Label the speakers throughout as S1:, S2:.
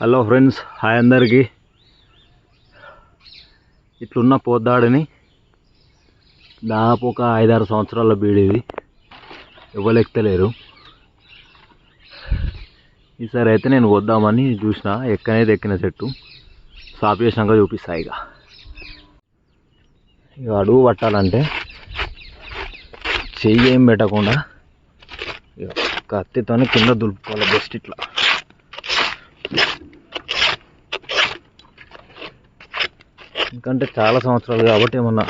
S1: Hello friends hi అందరికీ. ఇట్లున్న పోద్దాడిని దాదాపు ఒక ఐదారు సంవత్సరాల బీడిది ఎవరు ఎక్కలేరు ఈసారి అయితే నేను వద్దామని చూసిన ఎక్కనేది ఎక్కిన చెట్టు సాప్ చేసినాక చూపిస్తా ఇక. ఇక అడుగు పట్టాలంటే చెయ్యి ఏం పెట్టకుండా ఇక కత్తితోనే కింద దులుపుకోవాలి బెస్ట్ ఇట్లా. ఎందుకంటే చాలా సంవత్సరాలు కాబట్టి ఏమన్నా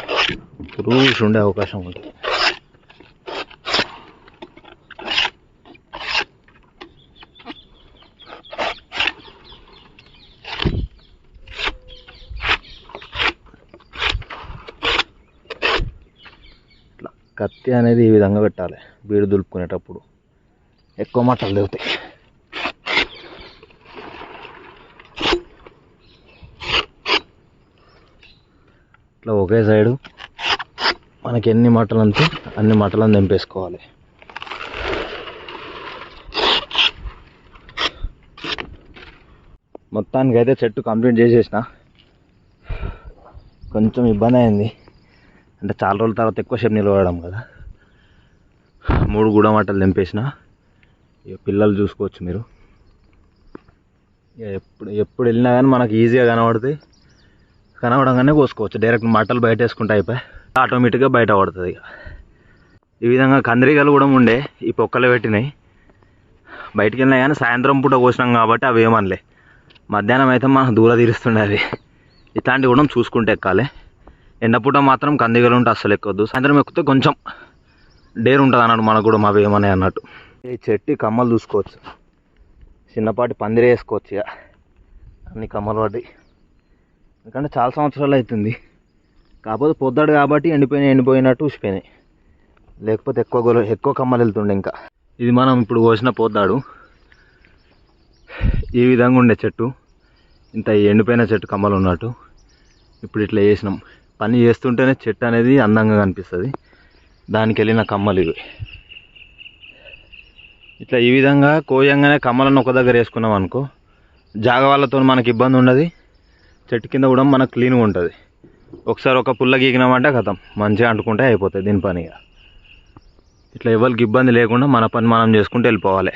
S1: రూల్స్ ఉండే అవకాశం ఉంది. కత్తి అనేది ఈ విధంగా పెట్టాలి. బీడు దులుపుకునేటప్పుడు ఎక్కువ మట్టలు దిగుతాయి ఇట్లా ఒకే సైడు మనకి ఎన్ని మటలు అంతే అన్ని మటలను తెంపేసుకోవాలి మొత్తానికి అయితే చెట్టు కంప్లీట్ చేసేసిన. కొంచెం ఇబ్బంది అయింది. అంటే చాలా రోజుల తర్వాత ఎక్కువ సేపు నిలబడడం కదా. మూడు గుడ మటలు తెంపేసిన ఇక పిల్లలు చూసుకోవచ్చు మీరు. ఇక ఎప్పుడు ఎప్పుడు వెళ్ళినా కానీ మనకు ఈజీగా కనబడుతాయి. కనబడంగానే కోసుకోవచ్చు. డైరెక్ట్ మట్టలు బయట వేసుకుంటే అయిపోయి ఆటోమేటిక్గా బయట పడుతుంది ఇక. ఈ విధంగా కందిరీగలు కూడా ఉండే ఈ పొక్కలు పెట్టినాయి. బయటికి వెళ్ళినా కానీ సాయంత్రం పూట కోసినాం కాబట్టి అవి ఏమనలే. మధ్యాహ్నం అయితే మనం దూర తీరుస్తుండే అవి. ఇట్లాంటివి కూడా చూసుకుంటే ఎక్కాలి. ఎండపూట మాత్రం కందిగలు ఉంటే అస్సలు ఎక్కొద్దు. సాయంత్రం ఎక్కితే కొంచెం డేర్ ఉంటుంది అన్నట్టు మనకు కూడా మావి ఏమన్నాయి అన్నట్టు. ఈ చెట్టు కమ్మలు చూసుకోవచ్చు. చిన్నపాటి పందిరి వేసుకోవచ్చు ఇక. అన్ని కమ్మలు పడ్డాయి. ఎందుకంటే చాలా సంవత్సరాలు అవుతుంది. కాకపోతే పొద్దాడు కాబట్టి ఎండిపోయినాయి ఎండిపోయినట్టు ఊసిపోయినాయి. లేకపోతే ఎక్కువ గొల ఎక్కువ కమ్మలు వెళ్తుండే ఇంకా. ఇది మనం ఇప్పుడు కోసిన పొద్దాడు. ఈ విధంగా ఉండే చెట్టు. ఇంత ఎండిపోయిన చెట్టు కమ్మలు ఉన్నట్టు. ఇప్పుడు ఇట్లా చేసినాం పని చేస్తుంటేనే చెట్టు అనేది అందంగా కనిపిస్తుంది. దానికి వెళ్ళిన కమ్మలు ఇవి. ఇట్లా ఈ విధంగా కోయంగానే కమ్మలను ఒక దగ్గర వేసుకున్నాం అనుకో జాగ వాళ్ళతో మనకి ఇబ్బంది ఉండదు. చెట్టు కింద కూడా మనకు క్లీన్గా ఉంటుంది. ఒకసారి ఒక పుల్ల గీకినామంటే కథం. మంచిగా అంటుకుంటే అయిపోతుంది దీని పని ఇట్లా ఎవరికి ఇబ్బంది లేకుండా మన పని మనం చేసుకుంటూ వెళ్ళిపోవాలి.